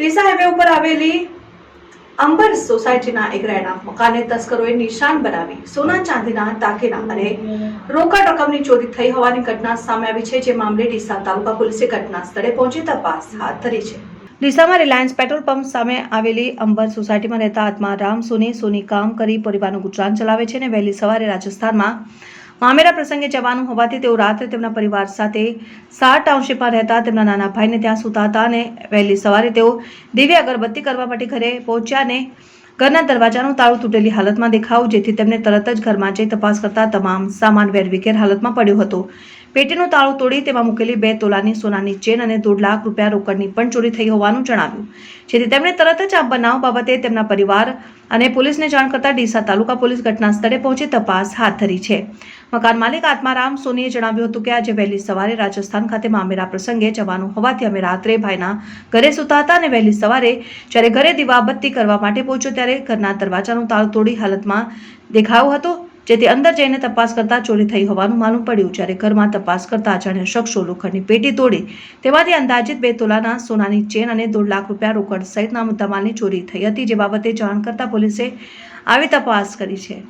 Deesa highway ઉપર આવેલી અંબર સોસાયટીના એક રહેણા મકાને તસ્કરોએ નિશાન બનાવી સોના ચાંદીના દાગીના અને રોકડ રકમની ચોરી થઈ હોવાની ઘટના સામે આવી છે, જે મામલે ડીસા તાલુકા પોલીસે ઘટના સ્થળે પહોંચી તપાસ હાથ ધરી છે. ડીસામાં રિલાયન્સ પેટ્રોલ પંપ સામે આવેલી અંબર સોસાયટીમાં રહેતા આત્મારામ સોની સોની કામ કરી પરિવારનું ગુજરાન ચલાવે છે અને વહેલી સવારે રાજસ્થાનમાં મામેરા પ્રસંગે જવાનું હોવાથી તેઓ રાત્રે તેમના પરિવાર સાથે સાર ટાઉનશીપમાં રહેતા તેમના નાના ભાઈને ત્યાં સૂતા હતા અને વહેલી સવારે તેઓ દિવ્ય અગરબત્તી કરવા માટે ઘરે પહોંચ્યા અને ઘરના દરવાજાનું તાળું તૂટેલી હાલતમાં દેખાવું, જેથી તેમને તરત જ ઘરમાં જઈ તપાસ કરતા તમામ સામાન વેરવિખેર હાલતમાં પડ્યો હતો. પેટીનું તાળું તોડી તેમાં મૂકેલી બે તોલાની સોનાની ચેન અને દોઢ લાખ રૂપિયા રોકડની પણ ચોરી થઈ હોવાનું જણાવ્યું. જેથી તેમણે તરત જ આ બનાવ બાબતે તેમના પરિવાર અને પોલીસને જાણ કરતા ડીસા તાલુકા પોલીસ ઘટના સ્થળે પહોંચી તપાસ હાથ ધરી છે. મકાન માલિક આત્મારામ સોનીએ જણાવ્યું હતું કે આજે વહેલી સવારે રાજસ્થાન ખાતે મામેરા પ્રસંગે જવાનું હોવાથી અમે રાત્રે ભાઈના ઘરે સૂતા હતા અને વહેલી સવારે જ્યારે ઘરે દીવાબત્તી કરવા માટે પહોંચ્યો ત્યારે ઘરના દરવાજાનું તાળું તોડી હાલતમાં દેખાયો હતો, જેથી અંદર જઈને તપાસ કરતા ચોરી થઈ હોવાનું માલુમ પડ્યું. જ્યારે ઘરમાં તપાસ કરતા અજાણ્યા શખ્સો લોખંડની પેટી તોડી, તેમાંથી અંદાજિત બે તોલાના સોનાની ચેન અને દોઢ લાખ રૂપિયા રોકડ સહિતના મુદ્દામાલની ચોરી થઈ હતી, જે બાબતે જાણ કરતા પોલીસે આવી તપાસ કરી છે.